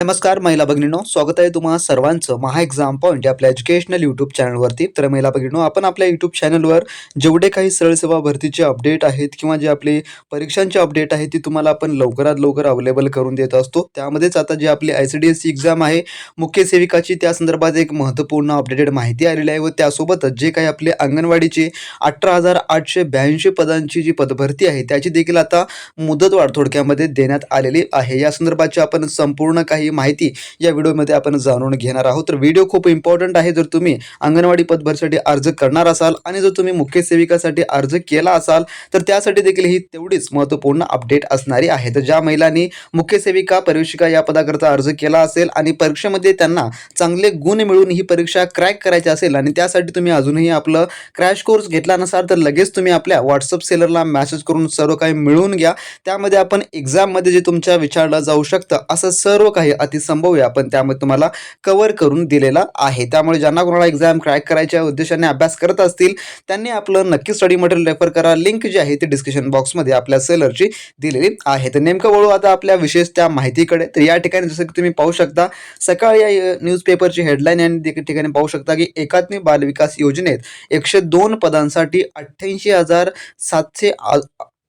नमस्कार महिला भगिनीनो. स्वागत आहे तुम्हा सर्वांचं महा एक्झाम पॉईंट या आपल्या एज्युकेशनल यूट्यूब चॅनलवरती तर महिला भगिनीनो आपण आपल्या यूट्यूब चॅनलवर जेवढे काही सरळ सेवा भरतीचे अपडेट आहेत किंवा जे आपले परीक्षांचे अपडेट आहेत ती तुम्हाला आपण लवकरात लवकर अवेलेबल करून देत असतो. त्यामध्येच आता जी आपली I C D S C exam आहे मुख्य सेविकाची त्या संदर्भात एक महत्त्वपूर्ण अपडेटेड माहिती आलेली आहे व त्यासोबतच जे काही आपले अंगणवाडीचे अठरा हजार आठशे ब्याऐंशी पदांची जी पदभरती आहे त्याची देखील आता मुदतवाढ थोडक्यामध्ये देण्यात आलेली आहे. या संदर्भाची आपण संपूर्ण काही माहिती या व्हिडिओमध्ये आपण जाणून घेणार आहोत. तर व्हिडिओ खूप इम्पॉर्टंट आहे. जर तुम्ही अंगणवाडी पदभरसाठी अर्ज करणार असाल आणि जर तुम्ही मुख्य सेविकासाठी अर्ज केला असाल तर त्यासाठी देखील ही तेवढीच महत्त्वपूर्ण अपडेट असणारी आहे. तर ज्या महिलांनी मुख्य सेविका परीक्षिका या पदाकरता अर्ज केला असेल आणि परीक्षेमध्ये त्यांना चांगले गुण मिळून ही परीक्षा क्रॅक करायची असेल आणि त्यासाठी तुम्ही अजूनही आपलं क्रॅश कोर्स घेतला नसाल तर लगेच तुम्ही आपल्या व्हॉट्सअप सेलरला मेसेज करून सर्व काही मिळवून घ्या. त्यामध्ये आपण एक्झाममध्ये जे तुमच्या विचारलं जाऊ शकतं असं सर्व काही अतिसंभव्य आपण त्यामध्ये तुम्हाला कव्हर करून दिलेला आहे. त्यामुळे ज्यांना कोणाला एक्झाम क्रॅक करायच्या उद्देशाने अभ्यास करत असतील त्यांनी आपलं नक्की स्टडी मटेरियल रेफर करा. लिंक जी आहे ती डिस्क्रिप्शन बॉक्समध्ये आपल्या सेलरची दिलेली आहे. तर नेमकं वळू आता आपल्या विशेष त्या माहितीकडे. तर या ठिकाणी जसं की तुम्ही पाहू शकता सकाळी या न्यूजपेपरची हेडलाईन आणि ठिकाणी पाहू शकता की एकात्मिक बालविकास योजनेत एकशे दोन पदांसाठी अठ्ठ्याऐंशी हजार सातशे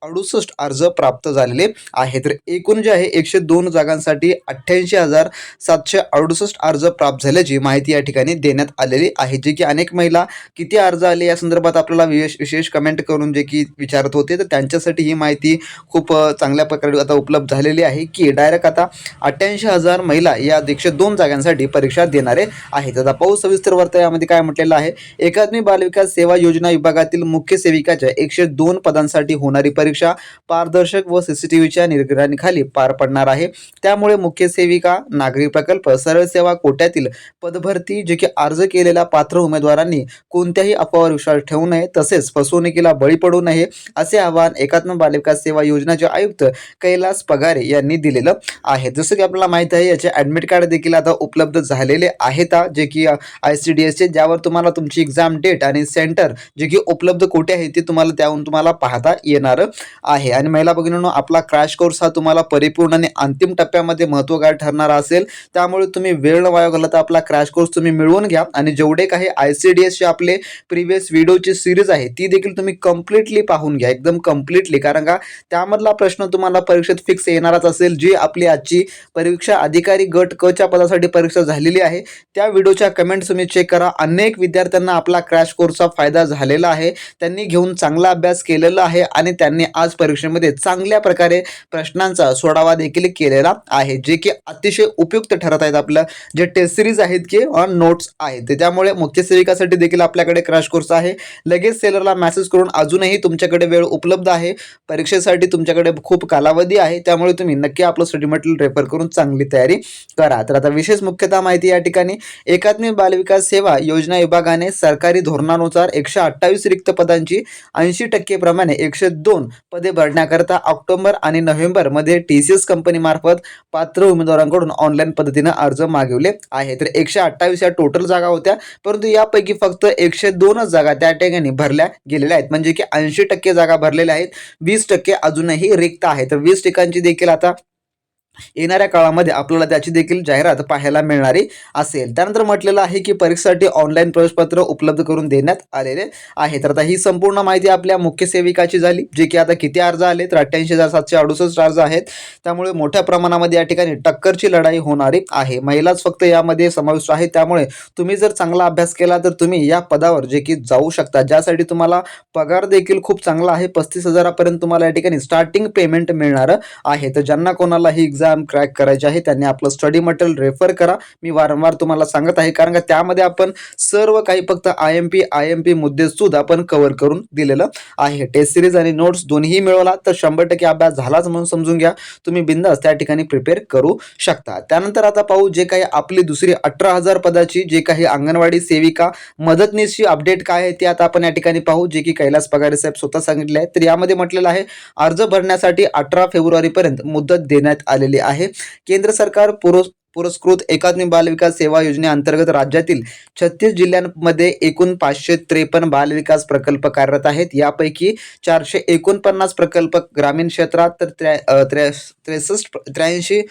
अडुसष्ट अर्ज प्राप्त झालेले आहे तर एकूण जे आहे एकशे दोन जागांसाठी अठ्ठ्याऐंशी हजार सातशे अडुसष्ट अर्ज प्राप्त झाल्याची माहिती या ठिकाणी देण्यात आलेली आहे. जे की अनेक महिला किती अर्ज आले या संदर्भात आपल्याला विशेष विशेष कमेंट करून जे की विचारत होते. तर त्यांच्यासाठी ही माहिती खूप चांगल्या प्रकारे आता उपलब्ध झालेली आहे की डायरेक्ट आता अठ्ठ्याऐंशी हजार महिला या एकशे दोन जागांसाठी परीक्षा देणारे आहेत. आता पाऊस सविस्तर वार्ता यामध्ये काय म्हटलेलं आहे. एकात्मी बालविकास सेवा योजना विभागातील मुख्य सेविकाच्या एकशे दोन पदांसाठी होणारी परीक्षा पारदर्शक व सीसीटीव्हीच्या निगराणीखाली पार पडणार आहे. त्यामुळे मुख्य सेविका नागरी प्रकल्प सरळ सेवा कोट्यातील पदभरती जे की अर्ज केलेल्या पात्र उमेदवारांनी कोणत्याही अफवावर विश्वास ठेवू नये तसेच फसवणुकीला बळी पडू नये असे आवाहन एकात्म बालिका सेवा योजनाचे आयुक्त कैलास पगारे यांनी दिलेलं आहे. जसं की आपल्याला माहिती आहे याचे ॲडमिट कार्ड देखील आता उपलब्ध झालेले आहेत. जे की आय सी डी एसचे ज्यावर तुम्हाला तुमची एक्झाम डेट आणि सेंटर जे की उपलब्ध कोठे आहे ते तुम्हाला त्याहून तुम्हाला पाहता येणार. आहे. आणि महिला भगिनींनो आपला क्रॅश कोर्स हा तुम्हाला परिपूर्ण आणि अंतिम टप्प्यामध्ये महत्त्वकार ठरणारा असेल. त्यामुळे तुम्ही वेळ न वाया घालता आपला क्रॅश कोर्स तुम्ही मिळवून घ्या. आणि जेवढे काही आय सी डी एसचे आपले प्रिव्हियस व्हिडिओची सिरीज आहे ती देखील तुम्ही कम्प्लिटली पाहून घ्या. एकदम कम्प्लिटली कारण का त्यामधला प्रश्न तुम्हाला परीक्षेत फिक्स येणारच असेल. जी आपली आजची परीक्षा अधिकारी गट क च्या पदासाठी परीक्षा झालेली आहे त्या व्हिडिओच्या कमेंट्स तुम्ही चेक करा. अनेक विद्यार्थ्यांना आपला क्रॅश कोर्सचा फायदा झालेला आहे. त्यांनी घेऊन चांगला अभ्यास केलेला आहे आणि त्यांनी आज परीक्षेमध्ये चांगल्या प्रकारे प्रश्नांचा सोडावा देखील केलेला आहे जे की अतिशय उपयुक्त ठरत आहेत आपलं. जे टेस्ट सिरीज आहेत की नोट्स आहेत. त्यामुळे मुख्य सेविकासाठी देखील आपल्याकडे क्रॅश कोर्स आहे. लगेच सेलरला मेसेज करून अजूनही तुमच्याकडे वेळ उपलब्ध आहे. परीक्षेसाठी तुमच्याकडे खूप कालावधी आहे. त्यामुळे तुम्ही नक्की आपलं स्टडी मटेरियल रेफर करून चांगली तयारी करा. तर आता विशेष मुख्यतः माहिती या ठिकाणी एकात्मिक बालविकास सेवा योजना विभागाने सरकारी धोरणानुसार एकशे अठ्ठावीस रिक्त पदांची ऐंशी टक्के प्रमाणे एकशे दोन पदे भरण्याकरता ऑक्टोबर आणि नोव्हेंबरमध्ये टी सी एस कंपनीमार्फत पात्र उमेदवारांकडून ऑनलाईन पद्धतीनं अर्ज मागवले आहे तर एकशे अठ्ठावीस या टोटल जागा होत्या. परंतु यापैकी फक्त एकशे दोनच जागा त्या ठिकाणी भरल्या गेलेल्या आहेत. म्हणजे की ऐंशी टक्के जागा भरलेल्या आहेत. वीस टक्के अजूनही रिक्त आहे तर वीस ठिकाणची देखील आता येणाऱ्या काळामध्ये आपल्याला त्याची देखील जाहिरात पाहायला मिळणारी असेल. त्यानंतर म्हटलेलं आहे की परीक्षेसाठी ऑनलाईन प्रवेशपत्र उपलब्ध करून देण्यात आलेले आहे तर आता ही संपूर्ण माहिती आपल्या मुख्य सेविकाची झाली जे की आता किती अर्ज आले तर अठ्ठ्याऐंशी हजार सातशे अडुसष्ट अर्ज आहेत. त्यामुळे मोठ्या प्रमाणामध्ये या ठिकाणी टक्करची लढाई होणारी आहे. महिलाच फक्त यामध्ये समाविष्ट आहे त्यामुळे तुम्ही जर चांगला अभ्यास केला तर तुम्ही या पदावर जे की जाऊ शकता. ज्यासाठी तुम्हाला पगार देखील खूप चांगला आहे. पस्तीस हजारापर्यंत तुम्हाला या ठिकाणी स्टार्टिंग पेमेंट मिळणार आहे. तर ज्यांना कोणाला ही एक्झाम क्रॅक करायची आहे त्यांनी आपलं स्टडी मटेरियल रेफर करा. मी वारंवार तुम्हाला सांगत आहे कारण का त्यामध्ये आपण सर्व काही फक्त I M P I M P मुद्देसुद्धा आपण कव्हर करून दिलेलं आहे. टेस्ट सिरीज आणि नोट्स दोन्ही मिळवला तर शंभर टक्के अभ्यास झालाच म्हणून समजून घ्या. तुम्ही बिंदास त्या ठिकाणी प्रिपेअर करू शकता. त्यानंतर आता पाहू जे काही आपली दुसरी अठरा हजार पदाची जे काही अंगणवाडी सेविका मदतनीसची अपडेट काय आहे ते आता आपण या ठिकाणी पाहू. जे की कैलास पगारे साहेब स्वतः सांगितले आहे तर यामध्ये म्हटलेलं आहे अर्ज भरण्यासाठी अठरा फेब्रुवारीपर्यंत मुदत देण्यात आलेली आहे. केंद्र सरकार पुरस् पुरस्कृत एकात्मिक बालविकास सेवा योजनेअंतर्गत राज्यातील छत्तीस जिल्ह्यांमध्ये एकूण पाचशे त्रेपन्न बालविकास प्रकल्प कार्यरत आहेत. यापैकी चारशे एकोणपन्नास प्रकल्प ग्रामीण क्षेत्रात तर त्र्या त्र्या त्रेसष्ट त्र्याऐंशी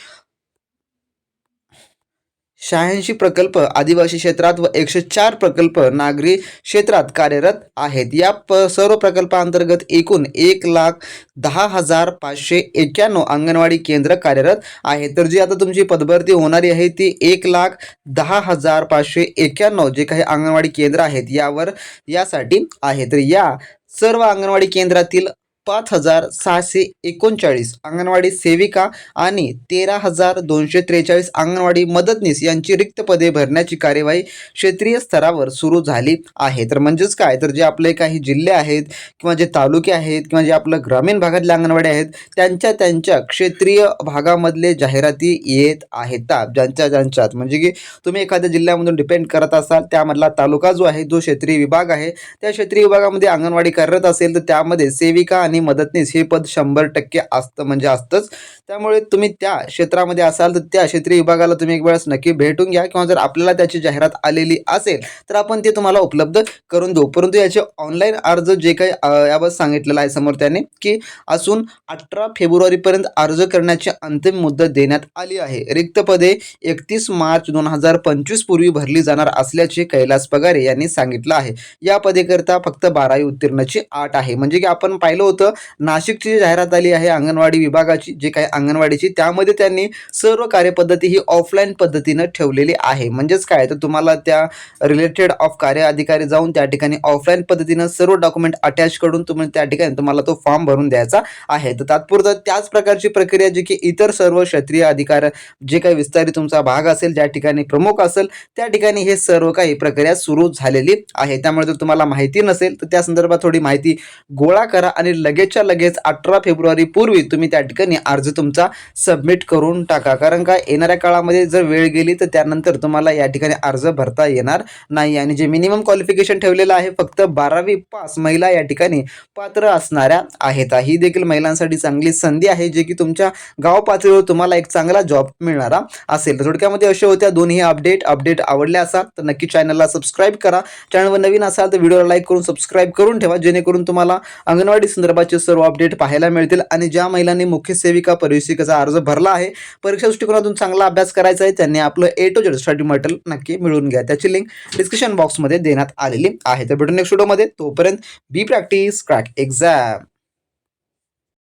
शहाऐंशी प्रकल्प आदिवासी क्षेत्रात व एकशे चार प्रकल्प नागरी क्षेत्रात कार्यरत आहेत. या प सर्व प्रकल्पांतर्गत एकूण एक लाख दहा हजार पाचशे एक्क्याण्णव अंगणवाडी केंद्र कार्यरत आहे तर जी आता तुमची पदभरती होणारी आहे ती एक लाख दहा हजार पाचशे एक्क्याण्णव जे काही अंगणवाडी केंद्र आहेत यावर यासाठी आहे. तर या सर्व अंगणवाडी केंद्रातील पाच हजार सहाशे एकोणचाळीस अंगणवाडी सेविका आणि तेरा हजार दोनशे त्रेचाळीस अंगणवाडी मदतनीस यांची रिक्त पदे भरण्याची कार्यवाही क्षेत्रीय स्तरावर सुरू झाली आहे. तर म्हणजेच काय? तर जे आपले काही जिल्हे आहेत किंवा जे तालुके आहेत किंवा जे आपलं ग्रामीण भागातले अंगणवाडी आहेत त्यांच्या त्यांच्या क्षेत्रीय भागामधले जाहिराती येत आहेत. ज्यांच्या ज्यांच्यात. म्हणजे की तुम्ही एखाद्या जिल्ह्यामधून डिपेंड करत असाल त्यामधला तालुका जो आहे जो क्षेत्रीय विभाग आहे. त्या क्षेत्रीय विभागामध्ये अंगणवाडी कार्यरत असेल तर त्यामध्ये सेविका आणि मदतनीस हे पद शंभर टक्के असतं म्हणजे असतंच. त्यामुळे तुम्ही त्या क्षेत्रामध्ये असाल तर त्या क्षेत्रीय विभागाला तुम्ही एक वेळेस नक्की भेटून घ्या किंवा जर आपल्याला त्याची जाहिरात आलेली असेल तर आपण ते तुम्हाला उपलब्ध करून देऊ. परंतु याचे ऑनलाईन अर्ज जे काही याबाबत यावर सांगितलेलं आहे समोर त्याने की असून अठरा फेब्रुवारीपर्यंत अर्ज करण्याची अंतिम मुदत देण्यात आली आहे. रिक्त पदे एकतीस मार्च दोन हजार पंचवीस पूर्वी भरली जाणार असल्याचे कैलास पगारे यांनी सांगितलं आहे. या पदेकरता फक्त बारावी उत्तीर्णची आठ आहे. म्हणजे की आपण पाहिलं होतं नाशिकची जी जाहिरात आली आहे अंगणवाडी विभागाची जे काही अंगणवाडीची त्यामध्ये त्यांनी सर्व कार्यपद्धती ही ऑफलाईन पद्धतीनं ठेवलेली आहे. म्हणजेच काय? तर तुम्हाला त्या रिलेटेड ऑफ कार्य अधिकारी जाऊन त्या ठिकाणी ऑफलाईन पद्धतीनं सर्व डॉक्युमेंट अटॅच करून तुम्ही त्या ठिकाणी तुम्हाला तो फॉर्म भरून द्यायचा आहे. तर तात्पुरतं त्याच प्रकारची प्रक्रिया जी की इतर सर्व क्षेत्रीय अधिकार जे काही विस्तारित तुमचा भाग असेल ज्या ठिकाणी प्रमुख असेल त्या ठिकाणी हे सर्व काही प्रक्रिया सुरू झालेली आहे. त्यामुळे जर तुम्हाला माहिती नसेल तर त्या संदर्भात थोडी माहिती गोळा करा आणि लगेचच्या लगेच अठरा फेब्रुवारी पूर्वी तुम्ही त्या ठिकाणी अर्ज तुमचा सबमिट करून टाका. कारण का येणाऱ्या काळामध्ये जर वेळ गेली तर त्यानंतर तुम्हाला या ठिकाणी अर्ज भरता येणार नाही. आणि जे मिनिमम क्वालिफिकेशन ठेवलेलं आहे फक्त बारावी पास महिला या ठिकाणी पात्र असणाऱ्या आहेत. ही देखील महिलांसाठी चांगली संधी आहे जे की तुमच्या गाव पातळीवर तुम्हाला एक चांगला जॉब मिळणारा असेल. तर थोडक्यामध्ये अशा होत्या दोन्ही अपडेट अपडेट आवडले असाल तर नक्की चॅनलला सबस्क्राईब करा. चॅनलवर नवीन असाल तर व्हिडिओला लाईक करून सबस्क्राईब करून ठेवा जेणेकरून तुम्हाला अंगणवाडी संदर्भात संदर्भाचे सर्व अपडेट पाहायला मिळतील आणि ज्या महिलांनी मुख्य सेविका परिशिकाचा अर्ज भरला आहे परीक्षा दृष्टिकोनातून चांगला अभ्यास करायचा आहे त्यांनी आपलं A to Z study material नक्की मिळवून घ्या. त्याची लिंक डिस्क्रिप्शन बॉक्समध्ये देण्यात आलेली आहे. तर भेटून नेक्स्ट व्हिडिओमध्ये तोपर्यंत बी प्रॅक्टिस क्रॅक एक्झाम